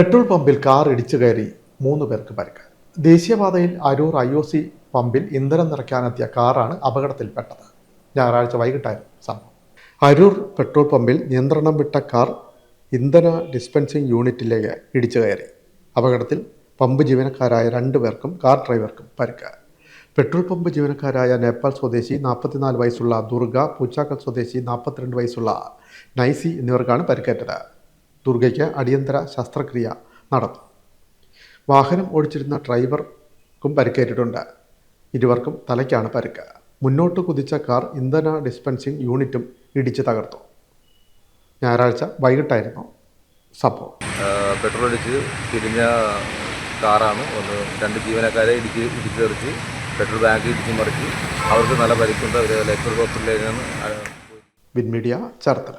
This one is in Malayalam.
പെട്രോൾ പമ്പിൽ കാർ ഇടിച്ചു കയറി മൂന്ന് പേർക്ക് പരിക്ക്. ദേശീയപാതയിൽ അരൂർ ഐ ഒ സി പമ്പിൽ ഇന്ധനം നിറയ്ക്കാനെത്തിയ കാറാണ് അപകടത്തിൽപ്പെട്ടത്. ഞായറാഴ്ച വൈകിട്ടായിരുന്നു സംഭവം. അരൂർ പെട്രോൾ പമ്പിൽ നിയന്ത്രണം വിട്ട കാർ ഇന്ധന ഡിസ്പെൻസിംഗ് യൂണിറ്റിലേക്ക് ഇടിച്ചു കയറി. അപകടത്തിൽ പമ്പ് ജീവനക്കാരായ രണ്ടു പേർക്കും കാർ ഡ്രൈവർക്കും പരിക്ക്. പെട്രോൾ പമ്പ് ജീവനക്കാരായ നേപ്പാൾ സ്വദേശി നാൽപ്പത്തിനാല് വയസ്സുള്ള ദുർഗ പൂച്ചാക്കൽ സ്വദേശി നാൽപ്പത്തിരണ്ട് വയസ്സുള്ള നൈസി എന്നിവർക്കാണ് പരിക്കേറ്റത്. ദുർഗയ്ക്ക് അടിയന്തര ശസ്ത്രക്രിയ നടന്നു. വാഹനം ഓടിച്ചിരുന്ന ഡ്രൈവർക്കും പരിക്കേറ്റിട്ടുണ്ട്. ഇരുവർക്കും തലയ്ക്കാണ് പരിക്ക്. മുന്നോട്ട് കുതിച്ച കാർ ഇന്ധന ഡിസ്പെൻസിംഗ് യൂണിറ്റും ഇടിച്ച് തകർത്തു. ഞായറാഴ്ച വൈകിട്ടായിരുന്നു സംഭവം. പെട്രോൾ അടിച്ച് തിരിഞ്ഞ കാറാണ്. ഒന്ന് രണ്ട് ജീവനക്കാരെ ഇടിച്ച് ഇടിച്ചെറിച്ച് പെട്രോൾ ബാങ്ക് ഇടിച്ച് മറിച്ച് അവർക്ക് നല്ല പരിക്കുണ്ട്. അവർ ലൈഫ് ഹോസ്പിറ്റലിലേക്കാണ് വിൻമീഡിയ ചേർത്തല.